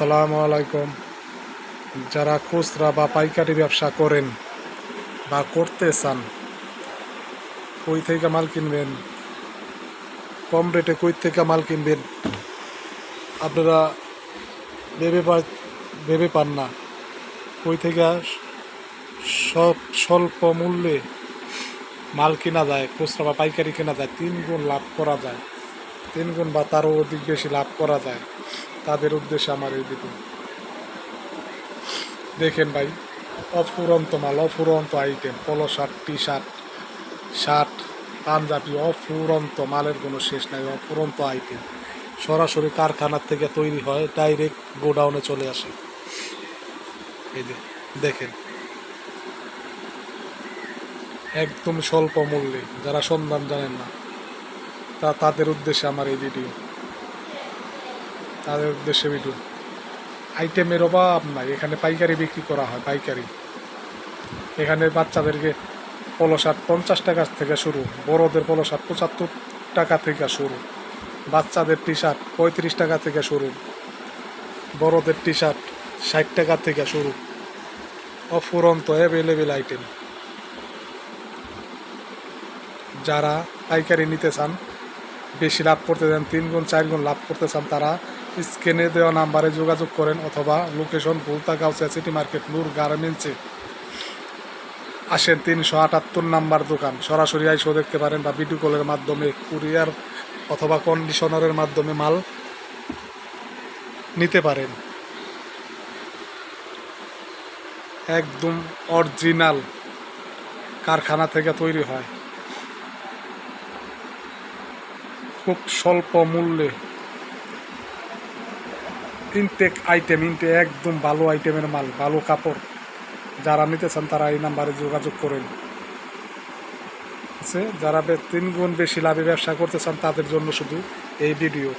আসসালামু আলাইকুম। যারা খুচরা বা পাইকারি ব্যবসা করেন বা করতে চান, কই থেকে মাল কিনবেন? কম রেটে কই থেকে মাল কিনবেন? আপনারা ভেবে পা ভেবে পান না। কই থেকে সব স্বল্প মূল্যে মাল কেনা যায়, খুচরা বা পাইকারি কেনা যায় তিন গুণ লাভ করা যায়। তিন গুণ বা তারও অধিক বেশি লাভ করা যায়। তাদের উদ্দেশ্যে আমার এই ভিডিও দেখেন ভাই, অফুরন্ত মাল, অফুরন্ত item polo shirt T shirt shirt panjabi, অফুরন্ত মালের কোনো শেষ নাই, অফুরন্ত আইটেম সরাসরি কারখানার থেকে তৈরি হয় ডাইরেক্ট গোডাউনে চলে আসে। এই যে, দেখেন। একদম স্বল্প মূল্যে, যারা সন্ধান জানেন না, তা তাদের উদ্দেশ্যে আমার এই ভিডিও তাদের উদ্দেশ্যে ভিডিও আইটেমের অভাব নাই, এখানে পাইকারি বিক্রি করা হয়, পাইকারি। এখানে বাচ্চাদেরকে পলো শার্ট পঞ্চাশ টাকা থেকে শুরু, বড়দের পলো শার্ট পঁচাত্তর টাকা থেকে শুরু, বাচ্চাদের টি শার্ট পঁয়ত্রিশ টাকা থেকে শুরু, বড়দের টি শার্ট ষাট টাকা থেকে শুরু, অফুরন্ত অ্যাভেলেবেল আইটেম যারা পাইকারি নিতে চান বেশি লাভ করতে চান তিন গুণ, চার গুণ লাভ করতে চান তারা, স্ক্রিনে দেওয়া নাম্বারে যোগাযোগ করেন অথবা location Bhultagaon city market Noor গার্মেন্টসে আসেন তিনশো আটাত্তর নাম্বার দোকান। সরাসরি আইসও দেখতে পারেন বা ভিডিও কলের মাধ্যমে কুরিয়ার অথবা কন্ডিশনারের মাধ্যমে মাল নিতে পারেন। একদম অরিজিনাল কারখানা থেকে তৈরি হয়। স্বল্প মূল্যে ইনটেক আইটেম ইনটে একদম ভালো আইটেমের মাল, ভালো কাপড়। যারা নিতে চান তারা এই নাম্বারে যোগাযোগ করেন। আছে? যারা বে- তিন গুণ বেশি লাভে ব্যবসা করতে চান তাদের জন্য শুধু এই ভিডিও